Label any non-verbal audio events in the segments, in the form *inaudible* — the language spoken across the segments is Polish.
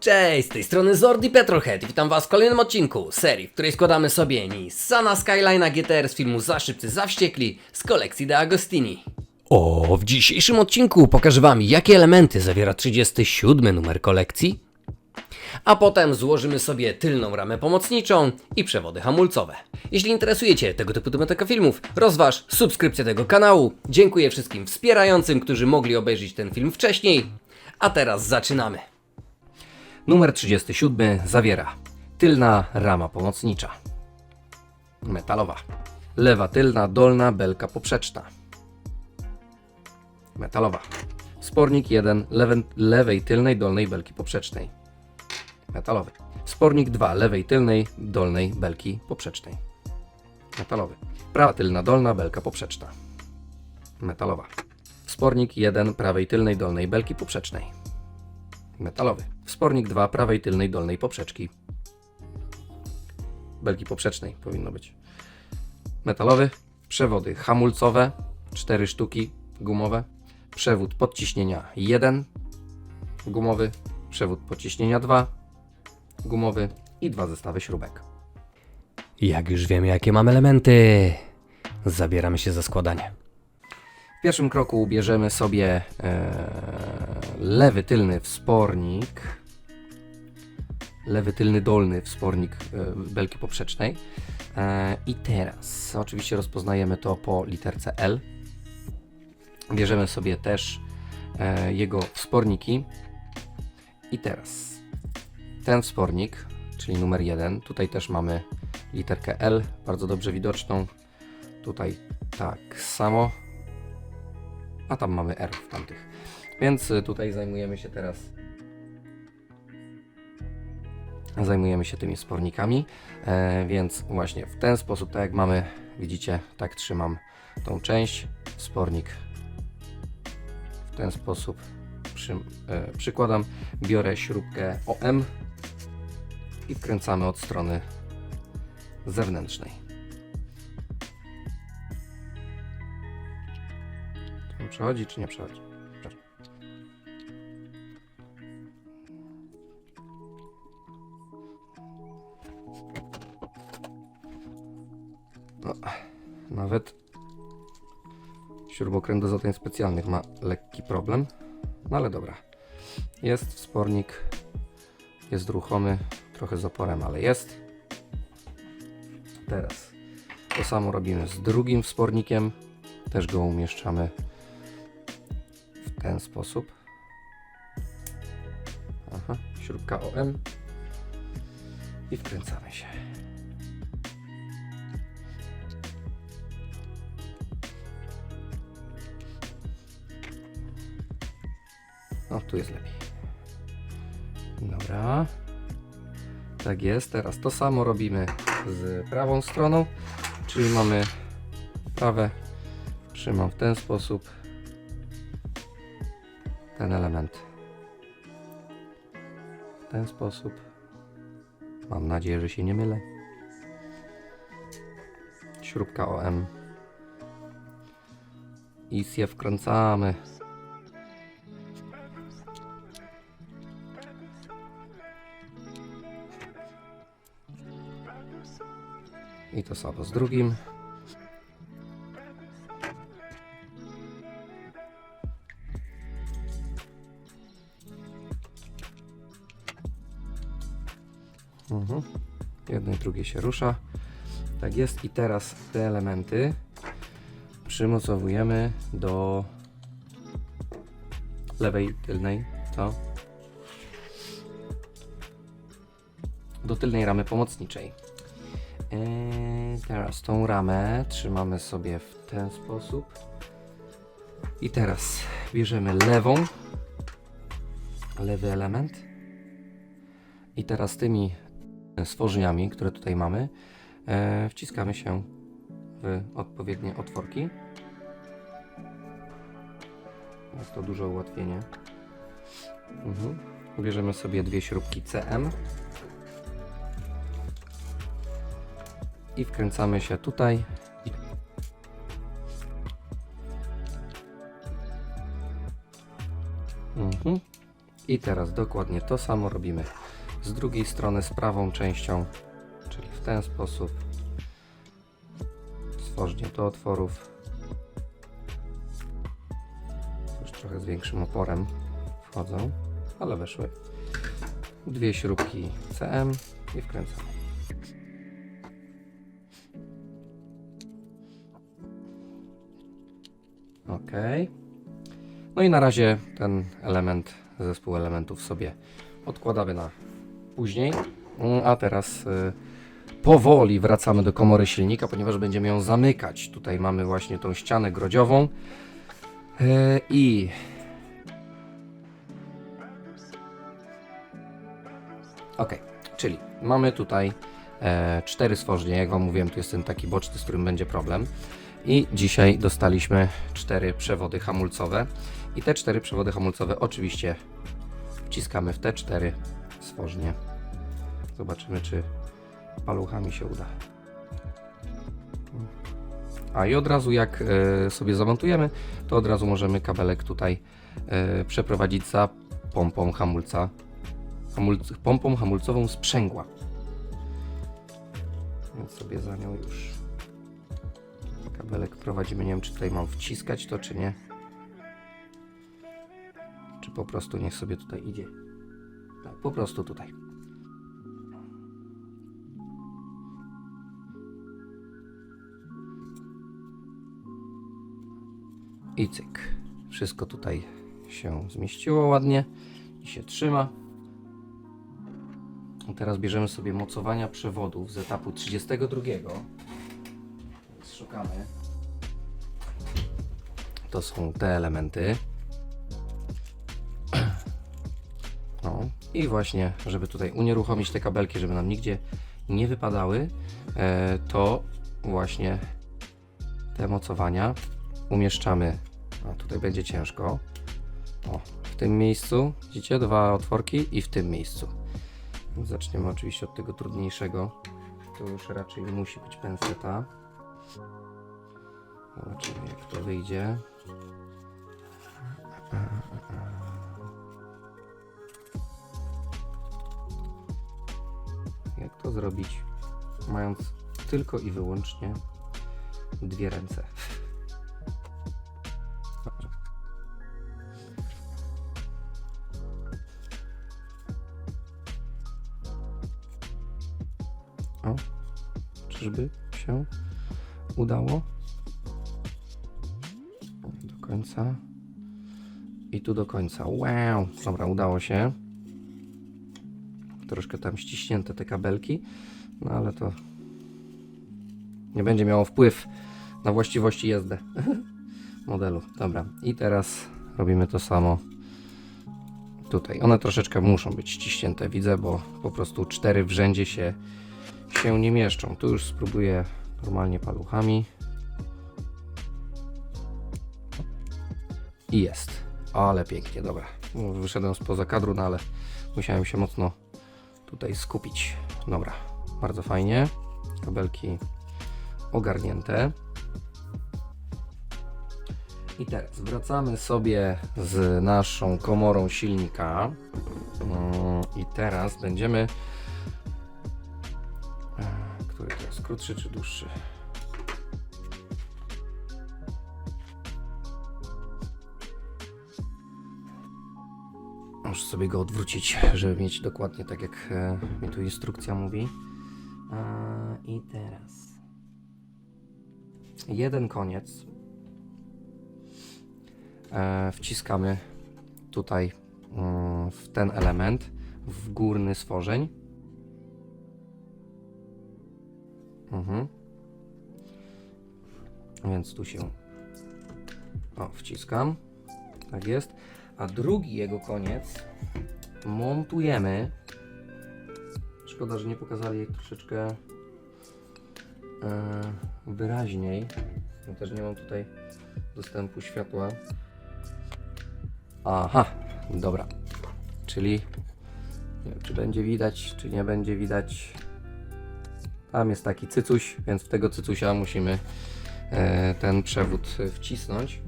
Cześć, z tej strony Zordi Petrohead i witam was w kolejnym odcinku serii, w której składamy sobie Nissana Skyline'a GTR z filmu Za szybcy, za wściekli z kolekcji De Agostini. O, w dzisiejszym odcinku pokażę wam jakie elementy zawiera 37 numer kolekcji, a potem złożymy sobie tylną ramę pomocniczą i przewody hamulcowe. Jeśli interesujecie tego typu tematyka filmów, rozważ subskrypcję tego kanału. Dziękuję wszystkim wspierającym, którzy mogli obejrzeć ten film wcześniej. A teraz zaczynamy. Numer 37 zawiera tylna rama pomocnicza. Metalowa. Lewa tylna, dolna belka poprzeczna. Metalowa. Spornik 1 lewe, lewej tylnej, dolnej belki poprzecznej. Metalowy. Spornik 2 lewej tylnej, dolnej belki poprzecznej. Metalowy. Prawa tylna, dolna belka poprzeczna. Metalowa. Spornik 1 prawej tylnej, dolnej belki poprzecznej. Metalowy. Wspornik 2 prawej tylnej dolnej poprzeczki. Belki poprzecznej powinno być. Metalowy. Przewody hamulcowe 4 sztuki gumowe. Przewód podciśnienia 1 gumowy. Przewód podciśnienia 2 gumowy i dwa zestawy śrubek. Jak już wiemy jakie mamy elementy, zabieramy się za składanie. W pierwszym kroku bierzemy sobie e, lewy tylny wspornik, lewy tylny dolny wspornik e, belki poprzecznej. E, I teraz oczywiście rozpoznajemy to po literce L. Bierzemy sobie też e, jego wsporniki. I teraz ten wspornik, czyli numer 1, tutaj też mamy literkę L, bardzo dobrze widoczną. Tutaj tak samo a tam mamy R w tamtych. Więc y, tutaj zajmujemy się teraz zajmujemy się tymi spornikami, e, więc właśnie w ten sposób, tak jak mamy, widzicie, tak trzymam tą część, spornik w ten sposób przy, e, przykładam, biorę śrubkę OM i wkręcamy od strony zewnętrznej. Czy przechodzi, czy nie? Przechodzi. Nawet śrubokręt do zadań specjalnych ma lekki problem. No ale dobra. Jest wspornik, jest ruchomy, trochę z oporem, ale jest. Teraz to samo robimy z drugim wspornikiem. Też go umieszczamy w ten sposób. Aha, śrubka OM i wkręcamy się. O, tu jest lepiej. Dobra. Tak jest. Teraz to samo robimy z prawą stroną, czyli mamy prawe trzymam w ten sposób ten element w ten sposób mam nadzieję, że się nie mylę śrubka OM i się wkręcamy to samo z drugim Mhm. Jedno i drugie się rusza. Tak jest. I teraz te elementy przymocowujemy do lewej tylnej, co? Do tylnej ramy pomocniczej. Teraz tą ramę trzymamy sobie w ten sposób. I teraz bierzemy lewą, lewy element. I teraz tymi stworzeniami, które tutaj mamy, e, wciskamy się w odpowiednie otworki. Jest to duże ułatwienie. Mhm. Bierzemy sobie dwie śrubki CM i wkręcamy się tutaj. Mhm. I teraz dokładnie to samo robimy z drugiej strony, z prawą częścią, czyli w ten sposób. Stworznie do otworów. Już trochę z większym oporem wchodzą, ale weszły. Dwie śrubki CM i wkręcamy. Ok. No i na razie ten element, zespół elementów sobie odkładamy na później. Mm, A teraz y, powoli wracamy do komory silnika, ponieważ będziemy ją zamykać. Tutaj mamy właśnie tą ścianę grodziową. Y, I Ok, czyli mamy tutaj e, cztery stworzenie. Jak Wam mówiłem, tu jest ten taki boczny, z którym będzie problem. I dzisiaj dostaliśmy cztery przewody hamulcowe. I te cztery przewody hamulcowe oczywiście wciskamy w te cztery stworzenie. Zobaczymy, czy paluchami się uda. A i od razu jak e, sobie zamontujemy, to od razu możemy kabelek tutaj e, przeprowadzić za pompą hamulca hamulc pompą hamulcową sprzęgła. Więc sobie za nią już kabelek prowadzimy. Nie wiem, czy tutaj mam wciskać to, czy nie. Czy po prostu niech sobie tutaj idzie. Tak, po prostu tutaj. I cyk. Wszystko tutaj się zmieściło ładnie i się trzyma. Teraz bierzemy sobie mocowania przewodów z etapu 32. Szukamy. To są te elementy. O, I właśnie, żeby tutaj unieruchomić te kabelki, żeby nam nigdzie nie wypadały, e, to właśnie te mocowania umieszczamy. A tutaj będzie ciężko. O, w tym miejscu, widzicie, dwa otworki i w tym miejscu. Zaczniemy oczywiście od tego trudniejszego. To już raczej musi być penseta. Zobaczymy jak to wyjdzie. Jak to zrobić, mając tylko i wyłącznie dwie ręce? O, czyżby się udało? Końca. I tu do końca. Wow! Dobra, udało się. Troszkę tam ściśnięte te kabelki, no ale to nie będzie miało wpływ na właściwości jazdy *laughs* modelu. Dobra, i teraz robimy to samo tutaj. One troszeczkę muszą być ściśnięte, widzę, bo po prostu cztery w rzędzie się się nie mieszczą. Tu już spróbuję normalnie paluchami. I jest. Ale pięknie, dobra. No, Wyszedłem spoza kadru, no ale musiałem się mocno tutaj skupić. Dobra, bardzo fajnie. Kabelki ogarnięte. I teraz wracamy sobie z naszą komorą silnika. Mm, I teraz będziemy E, Który to jest? Krótszy czy dłuższy? Muszę sobie go odwrócić, żeby mieć dokładnie tak, jak e, mi tu instrukcja mówi. E, I teraz jeden koniec e, wciskamy tutaj mm, w ten element, w górny stworzeń. Mhm. Więc tu się o, wciskam. Tak jest. A drugi jego koniec montujemy. Szkoda, że nie pokazali jej troszeczkę e, wyraźniej. Ja też nie mam tutaj dostępu światła. Aha, dobra. Czyli nie wiem, czy będzie widać, czy nie będzie widać. Tam jest taki cycuś, więc w tego cycusia musimy e, ten przewód wcisnąć.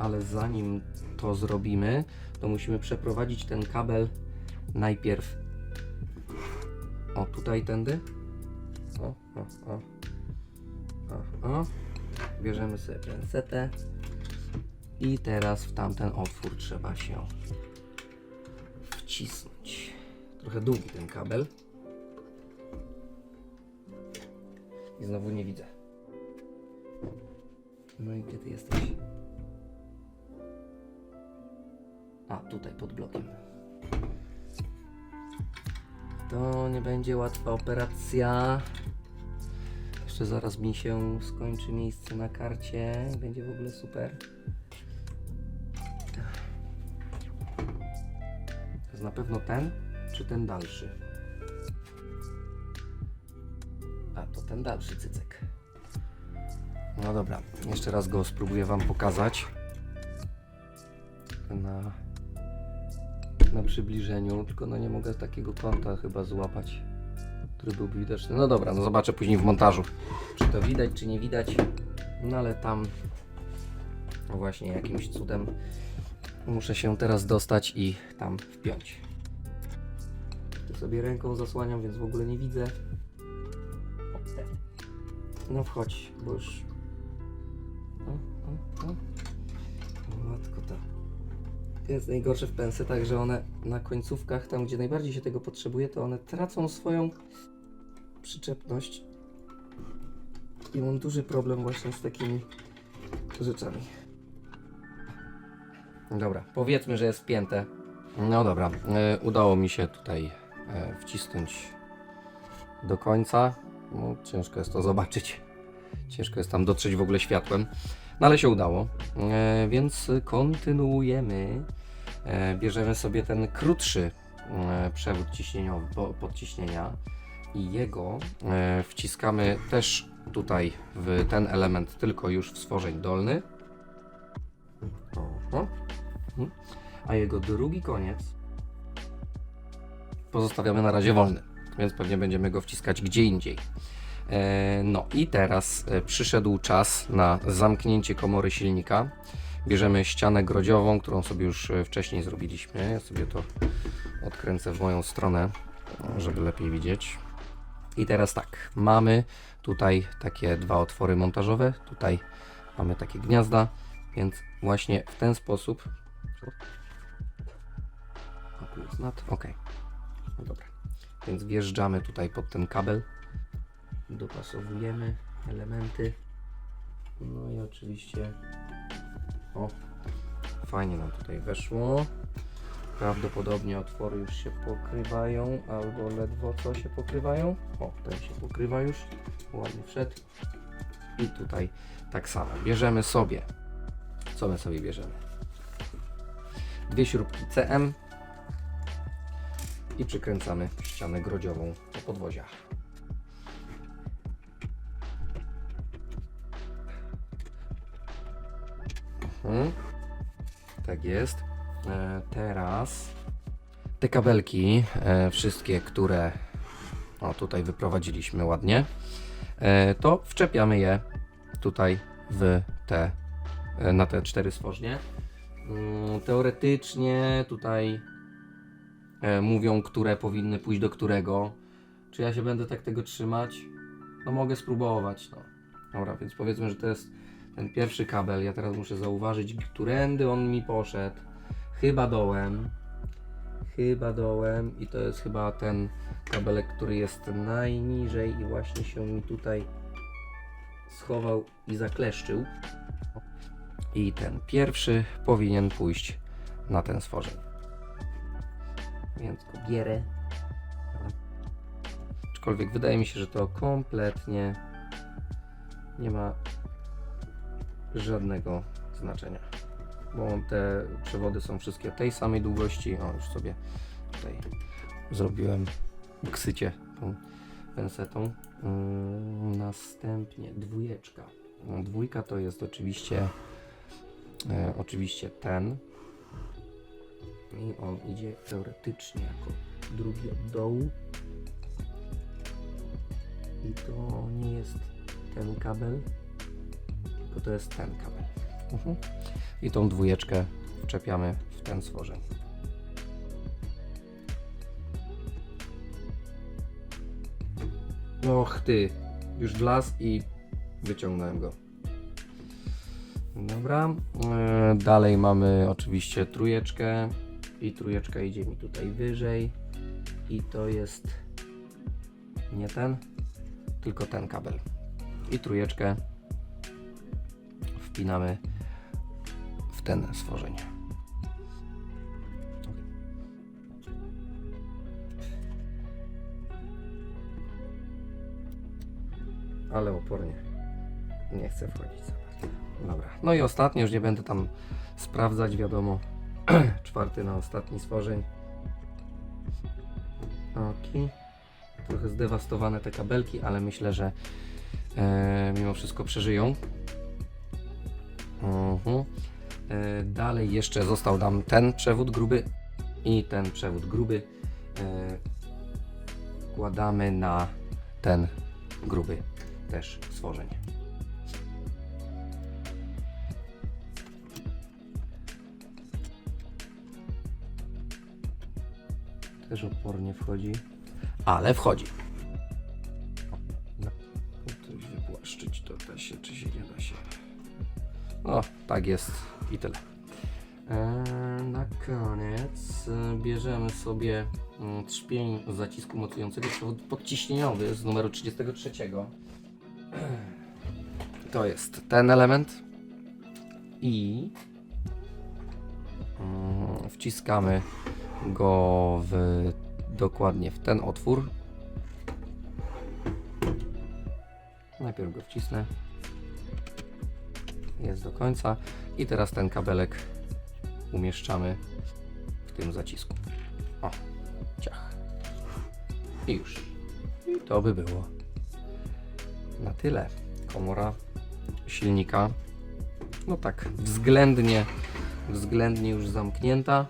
Ale zanim to zrobimy, to musimy przeprowadzić ten kabel najpierw o tutaj tędy. O, o, o. O, o. Bierzemy sobie pensetę i teraz w tamten otwór trzeba się wcisnąć. Trochę długi ten kabel. I znowu nie widzę. No i gdzie ty jesteś? A, tutaj pod blokiem. To nie będzie łatwa operacja. Jeszcze zaraz mi się skończy miejsce na karcie. Będzie w ogóle super. To jest na pewno ten, czy ten dalszy? A, to ten dalszy cycek. No dobra, jeszcze raz go spróbuję Wam pokazać. Na, na przybliżeniu, tylko no nie mogę takiego kąta chyba złapać, który byłby widoczny. No dobra, no zobaczę później w montażu, czy to widać, czy nie widać. No ale tam właśnie jakimś cudem muszę się teraz dostać i tam wpiąć. Tu sobie ręką zasłaniam, więc w ogóle nie widzę. No wchodź, bo już... O, o. O, Matko ta. Jest najgorsze w pensetach, że one na końcówkach, tam gdzie najbardziej się tego potrzebuje, to one tracą swoją przyczepność. I mam duży problem właśnie z takimi rzeczami. Dobra, powiedzmy, że jest wpięte. No dobra, e, udało mi się tutaj e, wcisnąć do końca. No, ciężko jest to zobaczyć. Ciężko jest tam dotrzeć w ogóle światłem. No ale się udało. E, więc kontynuujemy. E, bierzemy sobie ten krótszy e, przewód ciśnieniowy, po, podciśnienia i jego e, wciskamy też tutaj w ten element, tylko już w stworzeń dolny. Oho. Mhm. A jego drugi koniec pozostawiamy na razie wolny, więc pewnie będziemy go wciskać gdzie indziej. E, No i teraz e, przyszedł czas na zamknięcie komory silnika. Bierzemy ścianę grodziową, którą sobie już e, wcześniej zrobiliśmy. Ja sobie to odkręcę w moją stronę, żeby lepiej widzieć. I teraz tak, mamy tutaj takie dwa otwory montażowe, tutaj mamy takie gniazda, więc właśnie w ten sposób. A tu jest nad, ok. Dobra. Więc wjeżdżamy tutaj pod ten kabel, dopasowujemy elementy. No i oczywiście, o, fajnie nam tutaj weszło. Prawdopodobnie otwory już się pokrywają, albo ledwo co się pokrywają. O, ten się pokrywa już, ładnie wszedł. I tutaj tak samo. Bierzemy sobie, co my sobie bierzemy? Dwie śrubki CM i przykręcamy ścianę grodziową do podwozia. Mhm. Tak jest. E, teraz te kabelki, e, wszystkie, które o, tutaj wyprowadziliśmy ładnie, e, to wczepiamy je tutaj w te, e, na te cztery stworznie. Mm, Teoretycznie tutaj e, mówią, które powinny pójść do którego. Czy ja się będę tak tego trzymać? No mogę spróbować. No. Dobra, więc powiedzmy, że to jest ten pierwszy kabel. Ja teraz muszę zauważyć, którędy on mi poszedł. Chyba dołem. Chyba dołem. I to jest chyba ten kabelek, który jest najniżej i właśnie się mi tutaj schował i zakleszczył. I ten pierwszy powinien pójść na ten stworzeń. Więc go bierę. Aczkolwiek wydaje mi się, że to kompletnie nie ma żadnego znaczenia. Bo te przewody są wszystkie tej samej długości. O, już sobie tutaj zrobiłem ksycie tą pensetą. Ym, następnie dwójeczka. No, Dwójka to jest oczywiście e, oczywiście ten. I on idzie teoretycznie jako drugi od dołu. I to nie jest ten kabel, tylko to jest ten kabel. Mhm. I tą dwójeczkę wczepiamy w ten stworzeń. Och ty, już wlazł i wyciągnąłem go. Dobra, e, dalej mamy oczywiście trójeczkę i trójeczka idzie mi tutaj wyżej i to jest nie ten, tylko ten kabel. I trójeczkę wpinamy w ten stworzeń. Ale opornie. Nie chcę wchodzić za bardzo. Dobra. No i ostatnie, już nie będę tam sprawdzać, wiadomo. *clears throat* Czwarty na ostatni stworzeń. Ok. Trochę zdewastowane te kabelki, ale myślę, że e, mimo wszystko przeżyją. Mhm. E, dalej jeszcze został nam ten przewód gruby i ten przewód gruby. E, wkładamy na ten gruby też stworzeń. Też opornie wchodzi, ale wchodzi. O, tak jest i tyle. Eee, na koniec e, bierzemy sobie mm, trzpień zacisku mocującego przewód podciśnieniowy z numeru 33. *clears throat* To jest ten element i mm, wciskamy go w, dokładnie w ten otwór. Najpierw go wcisnę. Jest do końca. I teraz ten kabelek umieszczamy w tym zacisku. O, ciach. I już. I to by było na tyle. Komora silnika. No tak, względnie, względnie już zamknięta.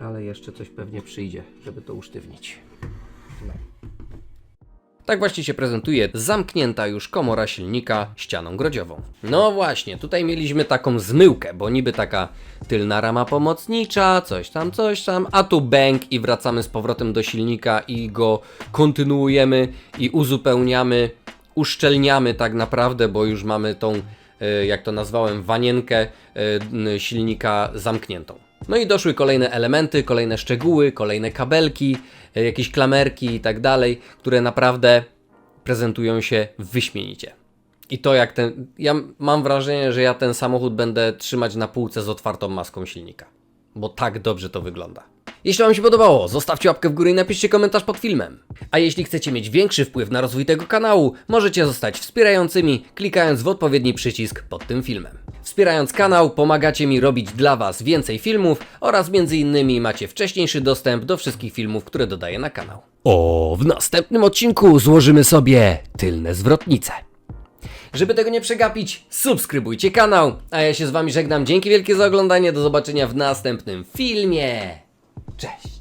Ale jeszcze coś pewnie przyjdzie, żeby to usztywnić. Tak właśnie się prezentuje zamknięta już komora silnika ścianą grodziową. No właśnie, tutaj mieliśmy taką zmyłkę, bo niby taka tylna rama pomocnicza, coś tam, coś tam, a tu bęk i wracamy z powrotem do silnika i go kontynuujemy i uzupełniamy, uszczelniamy tak naprawdę, bo już mamy tą, e, jak to nazwałem, wanienkę e, silnika zamkniętą. No i doszły kolejne elementy, kolejne szczegóły, kolejne kabelki, e, jakieś klamerki i tak dalej, które naprawdę prezentują się wyśmienicie. I to jak ten. Ja mam wrażenie, że ja ten samochód będę trzymać na półce z otwartą maską silnika. Bo tak dobrze to wygląda. Jeśli Wam się podobało, zostawcie łapkę w górę i napiszcie komentarz pod filmem. A jeśli chcecie mieć większy wpływ na rozwój tego kanału, możecie zostać wspierającymi, klikając w odpowiedni przycisk pod tym filmem. Wspierając kanał, pomagacie mi robić dla Was więcej filmów oraz między innymi macie wcześniejszy dostęp do wszystkich filmów, które dodaję na kanał. O, w następnym odcinku złożymy sobie tylne zwrotnice. Żeby tego nie przegapić, subskrybujcie kanał, a ja się z Wami żegnam. Dzięki wielkie za oglądanie, do zobaczenia w następnym filmie. Cześć!